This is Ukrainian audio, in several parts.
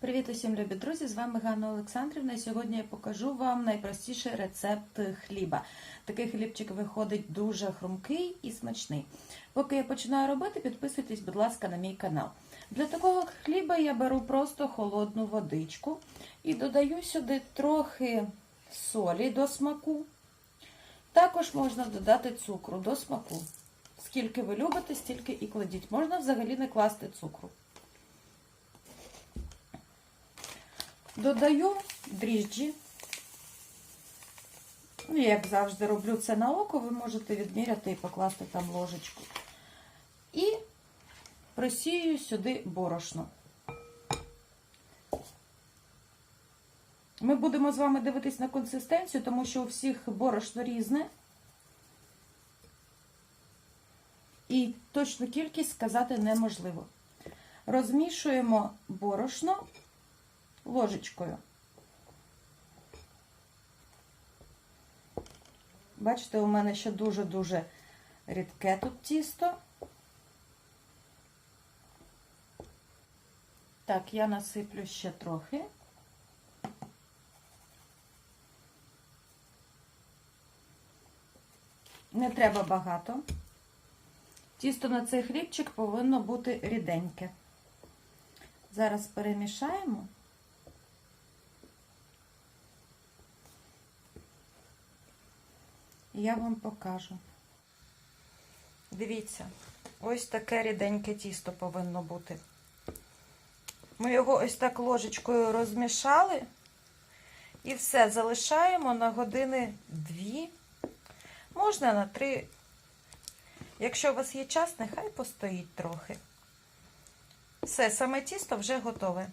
Привіт усім любі друзі! З вами Ганна Олександрівна. І Сьогодні я покажу вам найпростіший рецепт хліба. Такий хлібчик виходить дуже хрумкий і смачний. Поки я починаю робити, підписуйтесь, будь ласка, на мій канал. Для такого хліба я беру просто холодну водичку і додаю сюди трохи солі до смаку. Також можна додати цукру до смаку. Скільки ви любите, стільки і кладіть. Можна взагалі не класти цукру. Додаю дріжджі. Ну, як завжди роблю це на око, ви можете відміряти і покласти там ложечку. І просію сюди борошно. Ми будемо з вами дивитись на консистенцію, тому що у всіх борошно різне. І точну кількість сказати неможливо. Розмішуємо борошно ложечкою. Бачите, у мене ще дуже-дуже рідке тут тісто. Так, я насиплю ще трохи. Не треба багато. Тісто на цей хлібчик повинно бути ріденьке. Зараз перемішаємо. Я вам покажу. Дивіться, ось таке ріденьке тісто повинно бути. Ми його ось так ложечкою розмішали і все залишаємо на години дві, можна на три. Якщо у вас є час, нехай постоїть трохи. Все, саме тісто вже готове.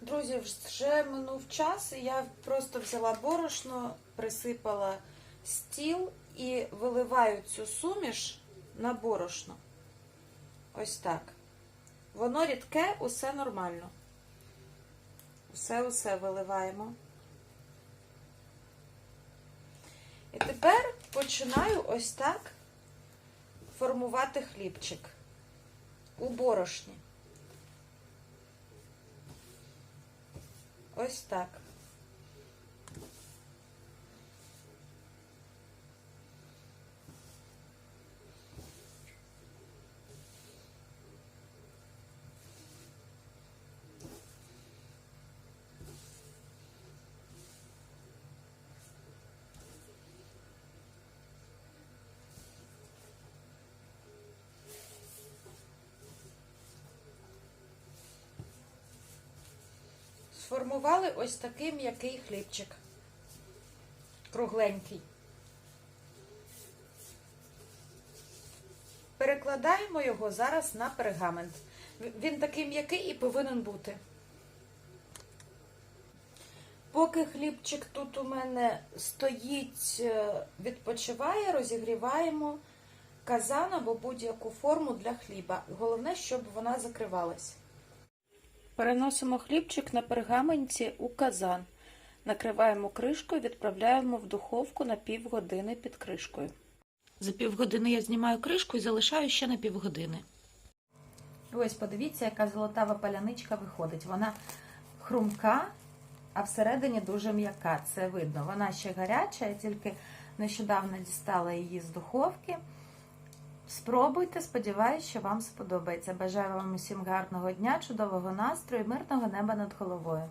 Друзі, вже минув час, і я просто взяла борошно, присипала стіл і виливаю цю суміш на борошно. Ось так. Воно рідке, усе нормально. Усе-усе виливаємо. І тепер починаю ось так формувати хлібчик у борошні. Ось так. Сформували ось такий м'який хлібчик. Кругленький. Перекладаємо його зараз на пергамент. Він такий м'який і повинен бути. Поки хлібчик тут у мене стоїть, відпочиває, розігріваємо казан або будь-яку форму для хліба. Головне, щоб вона закривалась. Переносимо хлібчик на пергаменті у казан. Накриваємо кришкою, відправляємо в духовку на півгодини під кришкою. За півгодини я знімаю кришку і залишаю ще на півгодини. Ось подивіться, яка золотава паляничка виходить. Вона хрумка, а всередині дуже м'яка. Це видно. Вона ще гаряча, я тільки нещодавно дістала її з духовки. Спробуйте, сподіваюся, що вам сподобається. Бажаю вам усім гарного дня, чудового настрою, мирного неба над головою.